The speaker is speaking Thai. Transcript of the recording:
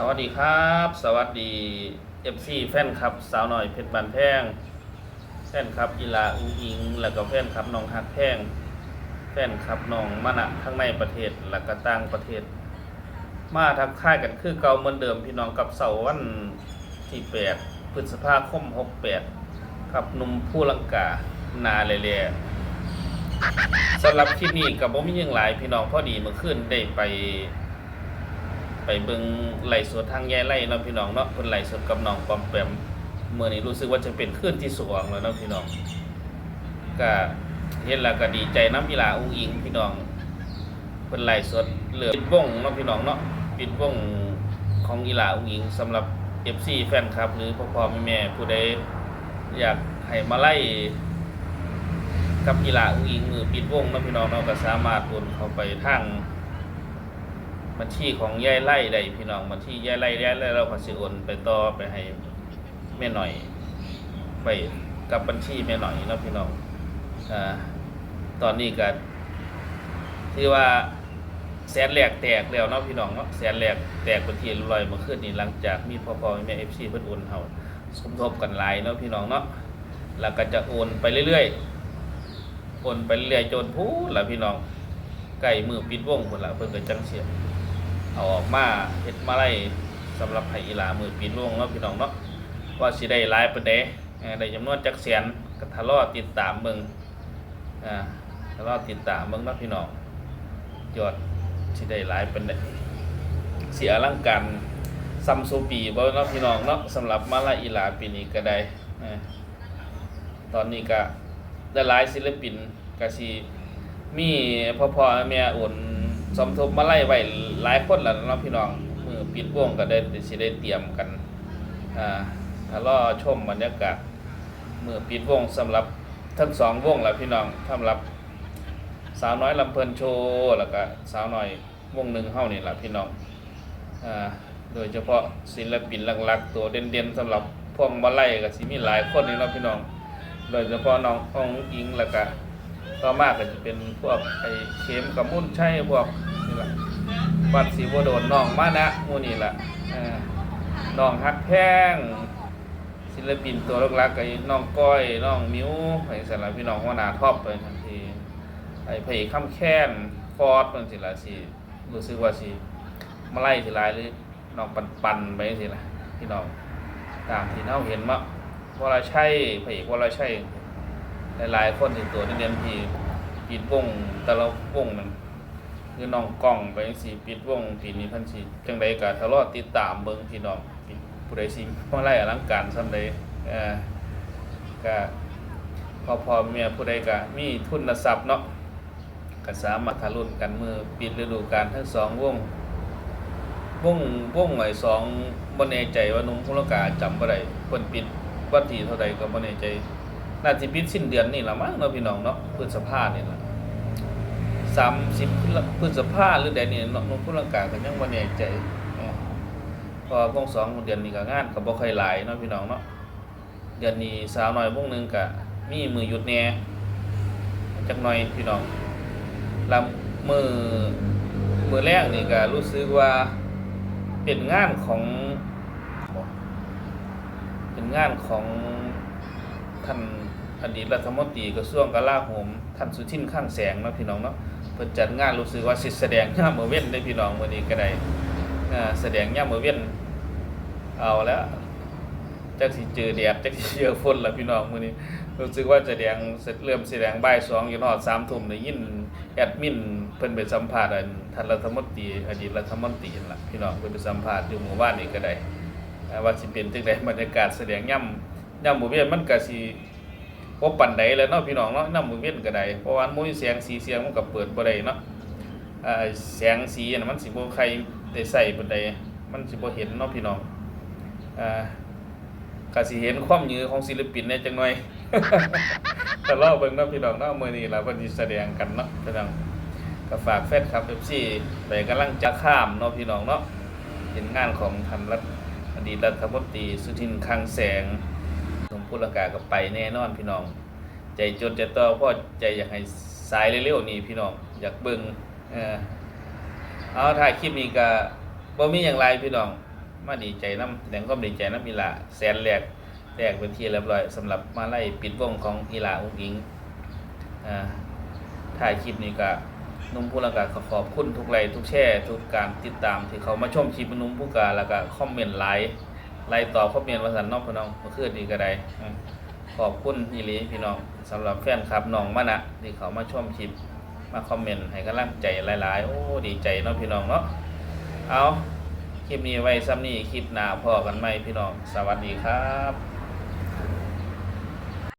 สวัสดีครับ สวัสดีเอฟซีแฟนคลับ สาวหน่อยเพชรบันแพงแฟนคลับอีลาอุงอิง แล้วก็แฟนคลับน้องฮักแพงแฟนคลับน้องมะนะทั้งในประเทศและก็ต่างประเทศ มาทักทายกันคือเก่าเหมือนเดิมพี่น้องกับเสาร์วันที่8พฤษภาคม68กับหนุ่มผู้ลังกานาเลเล่สำหรับคลิปนี้กับผมมียังหลายพี่น้องพอดีเมื่อคืนได้ไป ไปเบิ่งไหลฟ์สดทางแย่ไล่เนาะพี่น้องเนาะเพิ่นไหลฟ์สดกับน้องปอมแปมเมื่อนี้รู้สึกว่าจะเป็นคืนที่สองแล้วเนาะพี่น้องก็เห็นแล้วก็ดีใจน้ำอีหลาอุ้งอิงพี่น้องเพิ่นไหลฟ์สดเหลือปิดวงเนาะพี่น้องเนาะปิดวงของอีหลาอุ้งอิงสำหรับ FC แฟนคลับ หรือพ่อพ่อแม่ผู้ใดอยากให้มาไล่กับอีหลาอุ้งอิงมือปิดวงเนาะพี่น้องเนาก็สามารถโอนเข้าไปทาง บัญชีของยายไล่ได้พี่น้องบัญชียายไล่ยายไล่เราก็สิโอนไปต่อไปให้แม่หน่อย ไปกับบัญชีแม่หน่อยเนาะพี่น้องอ่าตอนนี้ก็ที่ว่าแสนแรกแตกแล้วเนาะพี่น้องเนาะแสนแรกแตกเป็นที่เรียบร้อยเมื่อคืนนี้หลังจากมีพ่อพ่อแม่เอฟซีเพิ่นโอนเฮาสมทบกันหลายเนาะพี่น้องเนาะแล้วก็จะโอนไปเรื่อยๆโอนไปเรื่อยๆจนพูดละพี่น้องใกล้มือปิดวงพุ่นละเพิ่นก็จังเสีย เอาออกมาเฮ็ดมาไล่สำหรับไผอีหลามือปีนลงเนาะพี่น้องเนาะว่าสิได้หลายปานใดได้จำนวนจักแสนก็ทะเลาะติดตามเบิ่งอ่าทะเลาะติดตามเบิ่งเนาะพี่น้องยอดสิได้หลายปานใดเสียอลังการซัมโซปีบ่เนาะพี่น้องเนาะสำหรับมาลาอีหลาปีนี้ก็ได้ตอนนี้ก็ได้หลายศิลปินก็สิมีพ่อๆแม่โอน สมทบมาไล่ไว้หลายคนแล้วเนาะพี่น้องมือปิดวงก็ได้สิได้เตรียมกันอ่าถ้ารอชมบรรยากาศมือปิดวงสำหรับทั้งสองวงแล้วพี่น้องสำหรับสาวน้อยลำเพลินโชว์แล้วก็สาวน้อยวงหนึ่งเฮ้านี่แหละพี่น้องอ่าโดยเฉพาะศิลปินหลักๆ ตัวเด่นๆสำหรับพวกมาไล่ก็สิมีหลายคนนี่เนาะพี่น้อง โดยเฉพาะน้ององอิงแล้วก็ ต่อมากก็จะเป็นพวกไอ้เข็มกับมุ่นใช่พวกนี่แหละวัดศรีบัวโดนน้องมานะมูนี่แหละน่อน้องฮักแพงศิลปินตัวหลักๆก็ไอ้น้องก้อยน้องมิ้วไอ้สารพี่น้องหัวหน้าท็อปไปทันทีไอ้พระเอกข้ามแค้นฟอร์ดเป็นสิละสิรู้สึกว่าสิมาไล่สิลายหรือน้องปันปันไปสิละพี่น้องตามที่เราเห็นมะวราชัยพระเอกวราชัย หลายๆคนที่ตัวเนียนๆที่ปิดวงแต่ละวงมันคือน้องกล้องไปจังซี่ปิดวงปีนี้พันสิจังใดก็ทะเลาะติดตามเบิ่งพี่น้องผู้ใดสิมาไล่อลังการซำใดเอ่อก็พอพอแม่ผู้ใดก็มีทุนทรัพย์เนาะก็สามารถทะลุนกันมือปิดฤดูกาลทั้งสองวงวงวงไอ้สองบ่แน่ใจว่านุ่มพุลกาจำบ่ได้เพิ่นปิดวันที่เท่าใดก็บ่แน่ใจ น่าจะปิดสิ้นเดือนนี่ละมั้งเนาะพี่น้องเนาะพฤษภานี่ละสามสิบพฤษภาหรือใดนี่เนาะนผู้ลังกากันยังวันใหญ่ใจพอพวกสองเดือนนี้ก็งานก็บ่ค่อยหลายเนาะพี่น้องเนาะเดือนนี้สาวหน้อยพวกหนึงก็มีมือหยุดแน่จักหน่อยพี่น้องลำมือมือแรกนี่ก็รู้สึกว่าเป็นงานของ เป็นงานของท่าน อดีตรัฐมนตรีกระทรวงกลาโหมท่านสุทินข้างแสงเนาะพี่น้องเนาะเพิ่นจัดงานรู้สึกว่าสิแสดงย่ามมื้อเว้นได้พี่น้องมื้อนี้ก็ได้แสดงย่ามมื้อเว้นเอาแล้วจักสิเจอแดดจักสิเจอฝนแล้วพี่น้องมื้อนี้รู้สึกว่าจะแดงเสร็จเริ่มแสดงบ่าย2อยู่ฮอด3ทุ่มได้ยินแอดมินเพิ่นไปสัมภาษณ์อันท่านรัฐมนตรีอดีตรัฐมนตรีนั่นล่ะพี่น้องเพิ่นไปสัมภาษณ์อยู่หมู่บ้านนี้ก็ได้อ่าว่าสิเป็นจังไดบรรยากาศแสดงย่ำย่ำมื้อเว้นมันก็สิ บ่ปานใดแล้วเนาะพี่น้องเนาะน้ำมือเว้นก็ได้เพราะว่ามันบ่มีแสงสีเสียงมันก็เปิดบ่ได้เนาะแสงสีน่ะมันสิบ่ใครได้ใส่ปานใดมันสิบ่เห็นเนาะพี่น้องอ่าก็สิเห็นความยือของศิลปินแหน่จังหน่อยแต่รอเบิ่งเนาะพี่น้องเนาะมื้อนี้ล่ะเพิ่นสิแสดงกันเนาะพี่น้องก็ฝากแฟนคลับ FC ไปกำลังจะข้ามเนาะพี่น้องเนาะเห็นงานของท่านรัฐอดีตรัฐมนตรีสุทินคังแสง พุทธกาก็ไปแน่นอนพี่น้อง ใจจนใจต่อพ่อใจอยากให้สายเร็วๆนี่พี่น้องอยากเบิ่งเออเอาถ่ายคลิปนี้ก็บ่มีอย่างไรพี่น้อง มาดีใจน้ำแดงความดีใจน้ำอีหลาแสนแรกแรกเป็นที่เรียบร้อยสำหรับมาไล่ปิดวงของอีหลาอุ้งอิงอ่าถ่ายคลิปนี้ก็นุ่มผู้ละกาขอขอบคุณทุกไลค์ทุกแชร์ทุกการติดตามที่เขามาชมคลิปนุ่มผู้กาแล้วก็คอมเมนต์ไลค์ ไล่ตอบคอเมนต์ว่าสันเนองพี่น้องเมื่อคืนนี้ก็ได้ขอบคุณอีหลีพี่น้องสำหรับแฟนคลับน้องมะนะที่เขามาชมคลิปมาคอมเมนต์ให้กำลังใจหลาย ๆ โอ้ดีใจเนาะพี่น้องเนาะเอาคลิปนี้ไว้ซ้ำนี้คลิปหน้าพอกันไหมพี่น้อง สวัสดีครับ